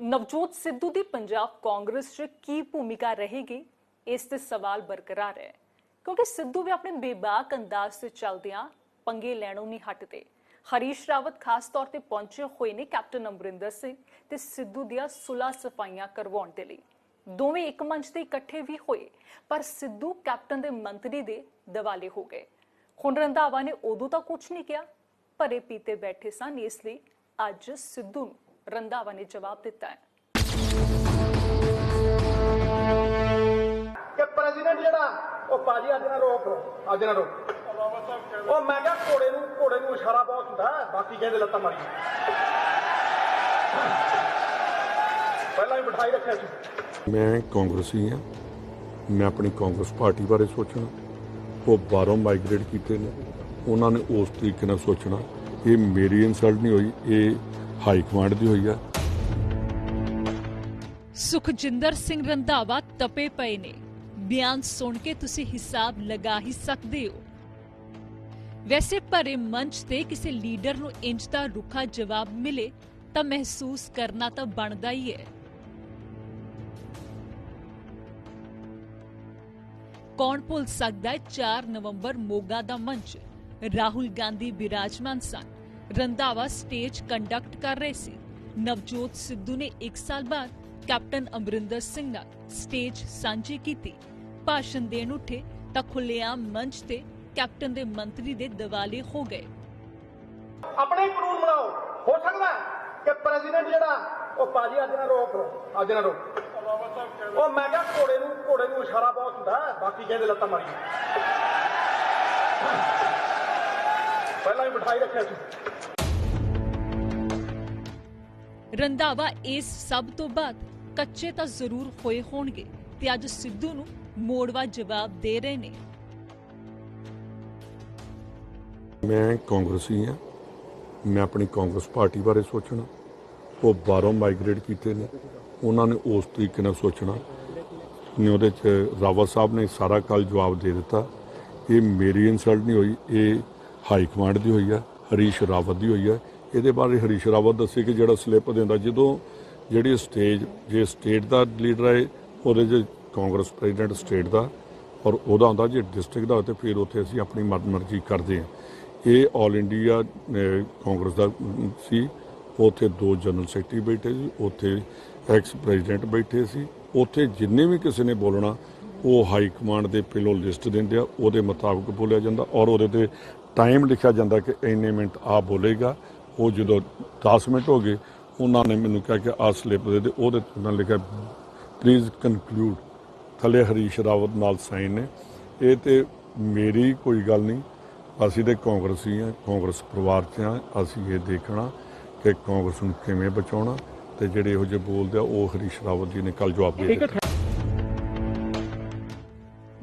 ਨਵਜੋਤ ਸਿੱਧੂ ਦੀ ਪੰਜਾਬ ਕਾਂਗਰਸ 'ਚ ਕੀ ਭੂਮਿਕਾ ਰਹੇਗੀ, ਇਸ ਤੇ ਸਵਾਲ ਬਰਕਰਾਰ ਹੈ। ਕਿਉਂਕਿ ਸਿੱਧੂ ਵੀ ਆਪਣੇ ਬੇਬਾਕ ਅੰਦਾਜ਼ ਤੇ ਚੱਲਦਿਆਂ ਪੰਗੇ ਲੈਣੋਂ ਨਹੀਂ ਹਟਦੇ। ਹਰੀਸ਼ ਰਾਵਤ ਖਾਸ ਤੌਰ ਤੇ ਪਹੁੰਚੇ ਹੋਏ ਨੇ ਕੈਪਟਨ ਅਮਰਿੰਦਰ ਸਿੰਘ ਤੇ ਸਿੱਧੂ ਦੀਆਂ ਸੁਲਾ ਸਫਾਈਆਂ ਕਰਵਾਉਣ ਦੇ ਲਈ। ਦੋਵੇਂ ਇੱਕ ਮੰਚ ਤੇ ਇਕੱਠੇ ਵੀ ਹੋਏ, ਪਰ ਸਿੱਧੂ ਕੈਪਟਨ ਦੇ ਮੰਤਰੀ ਦੇ ਦਿਵਾਲੇ ਹੋ ਗਏ। ਹੁਣ ਰੰਧਾਵਾ ਨੇ ਉਦੋਂ ਤਾਂ ਕੁਝ ਨਹੀਂ ਕਿਹਾ, ਭਰੇ ਪੀਤੇ ਬੈਠੇ ਸਨ, ਇਸ ਲਈ ਅੱਜ ਸਿੱਧੂ ਨੂੰ ਰੰਧਾਵਾ ਨੇ ਜਵਾਬ ਦਿੱਤਾ ਹੈ। ਕਿ ਪ੍ਰੈਜ਼ੀਡੈਂਟ ਜਿਹੜਾ ਉਹ ਪਾਜੀ ਅੱਜ ਨਾ ਰੋਕ ਅੱਜ ਨਾ ਰੋਕ। ਉਹ ਮੈਂ ਕਿਹਾ ਘੋੜੇ ਨੂੰ ਘੋੜੇ ਨੂੰ ਇਸ਼ਾਰਾ ਬਹੁਤ ਹੁੰਦਾ ਬਾਕੀ ਕਹਿੰਦੇ ਲੱਤਾਂ ਮਾਰੀ ਪਹਿਲਾਂ ਹੀ ਬਿਠਾਈ ਰੱਖਿਆ ਸੀ। ਮੈਂ ਕਾਂਗਰਸੀ ਹਾਂ। ਮੈਂ ਆਪਣੀ ਕਾਂਗਰਸ ਪਾਰਟੀ ਬਾਰੇ ਸੋਚਣਾ। ਉਹ ਬਾਹਰੋਂ ਮਾਈਗ੍ਰੇਟ ਕੀਤੇ ਨੇ। ਉਹਨਾਂ ਨੇ ਉਸ ਤਰੀਕੇ ਨਾਲ ਸੋਚਣਾ। ਇਹ ਮੇਰੀ ਇਨਸਲਟ ਨਹੀਂ ਹੋਈ। ਇਹ ਹਾਈ ਕਮਾਂਡ ਦੀ ਹੋਈ ਆ। ਸੁਖਜਿੰਦਰ ਸਿੰਘ ਰੰਧਾਵਾ ਤਪੇ ਪਏ ਨੇ। ਬਿਆਨ ਸੁਣ ਕੇ ਤੁਸੀਂ ਹਿਸਾਬ ਲਗਾ ਹੀ ਸਕਦੇ ਹੋ। ਵੈਸੇ ਭਰੇ ਮੰਚ ਤੇ ਕਿਸੇ ਲੀਡਰ ਨੂੰ ਇੰਜ ਦਾ ਰੁੱਖਾ ਜਵਾਬ ਮਿਲੇ, ਤਾਂ ਮਹਿਸੂਸ ਕਰਨਾ ਤਾਂ ਬਣਦਾ ਹੀ ਹੈ। ਕੌਣ ਭੁੱਲ ਸਕਦਾ ਹੈ 4 ਨਵੰਬਰ ਮੋਗਾ ਦਾ ਮੰਚ? ਰਾਹੁਲ ਗਾਂਧੀ ਬਿਰਾਜਮਾਨ ਸਨ। ਰੰਧਾਵਾ ਸਟੇਜ ਕੰਡਕਟ ਕਰ ਰਹੇ ਸੀ। ਨਵਜੋਤ ਸਿੱਧੂ ਨੇ 1 ਸਾਲ ਬਾਅਦ ਕੈਪਟਨ ਅਮਰਿੰਦਰ ਸਿੰਘ ਨਾਲ ਸਟੇਜ ਸਾਂਝੀ ਕੀਤੀ। ਭਾਸ਼ਣ ਦੇਣ ਉੱਠੇ ਤਾਂ ਖੁੱਲ੍ਹੇਆਮ ਮੰਚ ਤੇ ਕੈਪਟਨ ਦੇ ਮੰਤਰੀ ਦੇ ਦਿਵਾਲੇ ਹੋ ਗਏ। ਆਪਣੇ ਕਾਨੂੰਨ ਬਣਾਓ। ਹੋ ਸਕਦਾ ਕਿ ਪ੍ਰੈਜ਼ੀਡੈਂਟ ਜਿਹੜਾ, ਉਹ ਪਾਜੀ ਅੱਜ ਨਾ ਰੋਕ ਅੱਜ ਨਾ ਰੋਕ ਉਹ ਮੈਂ ਕਿਹਾ ਘੋੜੇ ਨੂੰ ਘੋੜੇ ਨੂੰ ਇਸ਼ਾਰਾ ਬਹੁਤ ਹੁੰਦਾ ਬਾਕੀ ਕਹਿੰਦੇ ਲੱਤਾਂ ਮਾਰੀ ਪਹਿਲਾਂ ਹੀ ਬਿਠਾਈ ਰੱਖਿਆ ਸੀ। ਰੰਧਾਵਾ ਇਸ ਸਭ ਤੋਂ ਬਾਅਦ ਕੱਚੇ ਤਾਂ ਜ਼ਰੂਰ ਹੋਏ ਹੋਣਗੇ ਤੇ ਅੱਜ ਸਿੱਧੂ ਨੂੰ ਮੋੜਵਾ ਜਵਾਬ ਦੇ ਰਹੇ ਨੇ। ਮੈਂ ਕਾਂਗਰਸੀ ਹਾਂ। ਮੈਂ ਆਪਣੀ ਕਾਂਗਰਸ ਪਾਰਟੀ ਬਾਰੇ ਸੋਚਣਾ। ਉਹ ਬਾਹਰੋਂ ਮਾਈਗ੍ਰੇਟ ਕੀਤੇ ਨੇ। ਉਹਨਾਂ ਨੇ ਉਸ ਤਰੀਕੇ ਨਾਲ ਸੋਚਣਾ। ਨੇ ਉਹਦੇ ਚ ਰਾਵਤ ਸਾਹਿਬ ਨੇ ਸਾਰਾ ਕੱਲ ਜਵਾਬ ਦੇ ਦਿੱਤਾ। ਇਹ ਮੇਰੀ ਇਨਸਲਟ ਨਹੀਂ ਹੋਈ। ਇਹ ਹਾਈ ਕਮਾਂਡ ਦੀ ਹੋਈ ਆ, ਹਰੀਸ਼ ਰਾਵਤ ਦੀ ਹੋਈ ਆ। ਇਹਦੇ ਬਾਰੇ ਹਰੀਸ਼ ਰਾਵਤ ਦੱਸੇ ਕਿ ਜਿਹੜਾ ਸਲਿੱਪ ਦਿੰਦਾ, ਜਦੋਂ ਜਿਹੜੀ ਸਟੇਜ, ਜੇ ਸਟੇਟ ਦਾ ਲੀਡਰ ਹੈ ਉਹਦੇ 'ਚ ਕਾਂਗਰਸ ਪ੍ਰੈਜ਼ੀਡੈਂਟ ਸਟੇਟ ਦਾ ਔਰ ਉਹਦਾ ਹੁੰਦਾ ਜੇ ਡਿਸਟ੍ਰਿਕਟ ਦਾ ਹੋਵੇ ਤੇ ਫਿਰ ਉੱਥੇ ਅਸੀਂ ਆਪਣੀ ਮਰਜ਼ੀ ਮਰਜ਼ੀ ਕਰਦੇ ਹਾਂ। ਇਹ ਆਲ ਇੰਡੀਆ ਕਾਂਗਰਸ ਦਾ ਸੀ। ਉੱਥੇ ਦੋ ਜਨਰਲ ਸੈਕਟਰੀ ਬੈਠੇ ਸੀ, ਉੱਥੇ ਐਕਸ ਪ੍ਰੈਜ਼ੀਡੈਂਟ ਬੈਠੇ ਸੀ। ਉੱਥੇ ਜਿੰਨੇ ਵੀ ਕਿਸੇ ਨੇ ਬੋਲਣਾ, ਉਹ ਹਾਈ ਕਮਾਂਡ ਦੇ ਪਹਿਲੋਂ ਲਿਸਟ ਦਿੰਦੇ ਆ, ਉਹਦੇ ਮੁਤਾਬਕ ਬੋਲਿਆ ਜਾਂਦਾ ਔਰ ਉਹਦੇ ਤੇ ਟਾਈਮ ਲਿਖਿਆ ਜਾਂਦਾ ਕਿ ਇੰਨੇ ਮਿੰਟ ਆ ਬੋਲੇਗਾ। ਉਹ ਜਦੋਂ 10 ਮਿੰਟ ਹੋ ਗਏ ਉਹਨਾਂ ਨੇ ਮੈਨੂੰ ਕਿਹਾ ਕਿ ਆ ਸਲਿੱਪ ਦੇ ਦੇ ਉਹਦੇ ਤੇ ਉਹਨਾਂ ਲਿਖਿਆ ਪਲੀਜ਼ ਕਨਕਲੂਡ ਥੱਲੇ ਹਰੀਸ਼ ਰਾਵਤ ਨਾਲ ਸਾਈਨ ਨੇ। ਇਹ ਤੇ ਮੇਰੀ ਕੋਈ ਗੱਲ ਨਹੀਂ। ਅਸੀਂ ਤੇ ਕਾਂਗਰਸੀ ਹਾਂ ਕਾਂਗਰਸ ਪਰਿਵਾਰ 'ਚ ਹਾਂ। ਅਸੀਂ ਇਹ ਦੇਖਣਾ ਕਿ ਕਾਂਗਰਸ ਨੂੰ ਕਿਵੇਂ ਬਚਾਉਣਾ ਤੇ ਜਿਹੜੇ ਇਹੋ ਜਿਹੇ ਬੋਲਦੇ ਆ ਉਹ ਹਰੀਸ਼ ਰਾਵਤ ਜੀ ਨੇ ਕੱਲ ਜਵਾਬ ਦੇ ਦਿੱਤਾ।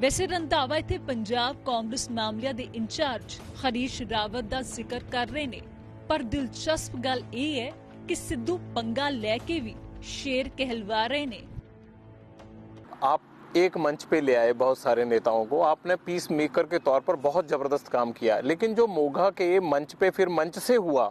ਵੈਸੇ ਰੰਧਾਵਾ ਇੱਥੇ ਪੰਜਾਬ ਕਾਂਗਰਸ ਮਾਮਲਿਆਂ ਦੇ ਇੰਚਾਰਜ ਹਰੀਸ਼ ਰਾਵਤ ਦਾ ਜ਼ਿਕਰ ਕਰ ਰਹੇ ਨੇ ਪਰ ਦਿਲਚਸਪ ਗੱਲ ਇਹ ਹੈ ਕਿ ਸਿੱਧੂ ਪੰਗਾ ਲੈ ਕੇ ਵੀ ਸ਼ੇਰ ਕਹਿਲਵਾ ਰਹੇ ਨੇ आप एक मंच पे ले आए बहुत सारे नेताओं को आपने पीस मेकर के तौर पर बहुत जबरदस्त काम किया लेकिन जो मोघा के मंच पे फिर मंच से हुआ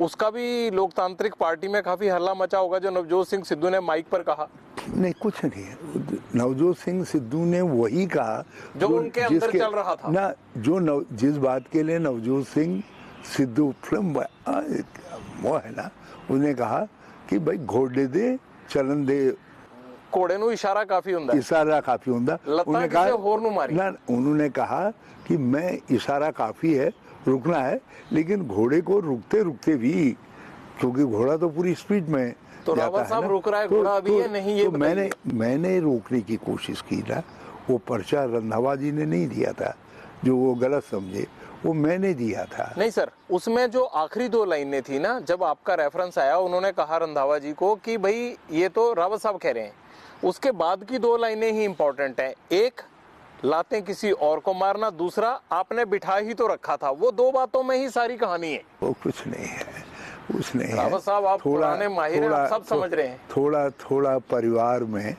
उसका भी लोकतांत्रिक पार्टी में काफी हल्ला मचा होगा जो नवजोत सिंह सिद्धू ने माइक पर कहा नहीं कुछ नहीं है नवजोत सिंह सिद्धू ने वही कहा जो उनके अंदर जिसके- चल रहा था। ना जो नव, जिस बात के लिए नवजोत सिंह सिद्धू फिल्म आ, वो है ना उसने कहा कि भाई घोड़े दे चलन दे ਘੋੜੇ ਨੂੰ ਇਸ਼ਾਰਾ ਕਾਫੀ ਹੁੰਦਾ ਹੈ। इशारा काफी होता लता किसी होर नू मारी। ना उन्होंने कहा कि मैं इशारा काफी है रुकना है लेकिन घोड़े को रुकते रुकते भी क्योंकि घोड़ा तो पूरी स्पीड में तो रावत साहब। रुक रहा है, तो- घोड़ा अभी तो- है, नहीं ये तो मैंने मैंने रोकने की कोशिश की ना। वो पर्चा रंधावा जी ने नहीं दिया था जो वो गलत समझे वो मैंने दिया था। नहीं सर उसमें जो आखिरी दो लाइनें थी ना जब आपका रेफरेंस आया उन्होंने कहा रंधावा जी को कि भाई ये तो रावत साहब कह रहे हैं। उसके बाद की दो लाइनें ही इंपॉर्टेंट हैं। एक लाते किसी और को मारना। दूसरा आपने बिठा ही तो रखा था। वो दो बातों में ही सारी कहानी है। वो कुछ नहीं है। है साहब, आप पुराने माहिर हैं, आप सब समझ रहे हैं। थोड़ा थोड़ा परिवार में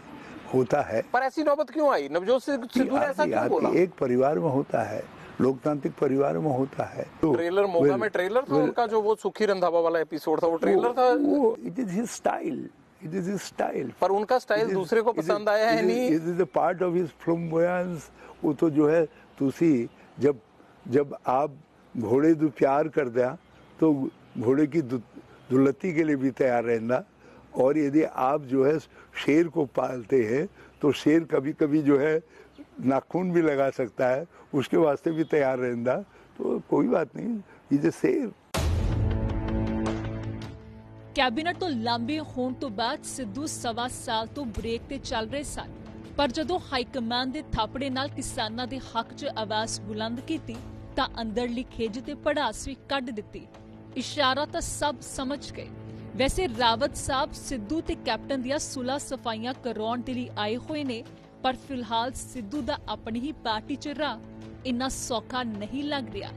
होता है पर ऐसी नौबत क्यों आई? नवजोत सिद्धू ने ऐसा क्यों बोला? एक परिवार में होता है लोकतांत्रिक परिवार में होता है तो ट्रेलर मोगा में ट्रेलर था उनका जो वो सुखी रंधावा वाला एपिसोड था वो ट्रेलर था? वो it is his style it is style पर उनका स्टाइल दूसरे को पसंद आया है नहीं? It is the part of his flamboyance वो तो जो है तुसी जब जब आप घोड़े दू प्यार कर दिया तो घोड़े की दु- दुलत्ती के लिए भी तैयार रहना और यदि आप जो है शेर को पालते हैं तो शेर कभी कभी जो है नाखून भी लगा सकता है उसके वास्ते भी तैयार रहना तो कोई बात नहीं इज ए शेर ਕੈਬਨਿਟ ਤੋਂ ਲਾਂਬੇ ਹੋਣ ਤੋਂ ਬਾਅਦ ਸਿੱਧੂ ਸਵਾ ਸਾਲ ਤੋਂ ਬ੍ਰੇਕ ਤੇ ਚੱਲ ਰਹੇ ਸਨ ਪਰ ਜਦੋਂ ਹਾਈ ਕਮਾਂਡ ਦੇ ਥਾਪੜੇ ਨਾਲ ਕਿਸਾਨਾਂ ਦੇ ਹੱਕ 'ਚ ਆਵਾਜ਼ ਬੁਲੰਦ ਕੀਤੀ ਤਾਂ ਅੰਦਰਲੀ ਖਿੱਚ ਤੇ ਪੜਾਸ ਵੀ ਕੱਢ ਦਿੱਤੀ ਇਸ਼ਾਰਾ ਤਾਂ ਸਭ ਸਮਝ ਗਏ। ਵੈਸੇ ਰਾਵਤ ਸਾਹਿਬ ਸਿੱਧੂ ਤੇ ਕੈਪਟਨ ਦੀਆਂ ਸੁਲਾ ਸਫਾਈਆਂ ਕਰਾਉਣ ਦੇ ਲਈ ਆਏ ਹੋਏ ਨੇ, ਪਰ ਫਿਲਹਾਲ ਸਿੱਧੂ ਦਾ ਆਪਣੀ ਹੀ ਪਾਰਟੀ 'ਚ ਰਾਹ ਇੰਨਾ ਸੌਖਾ ਨਹੀਂ ਲੱਗ ਰਿਹਾ।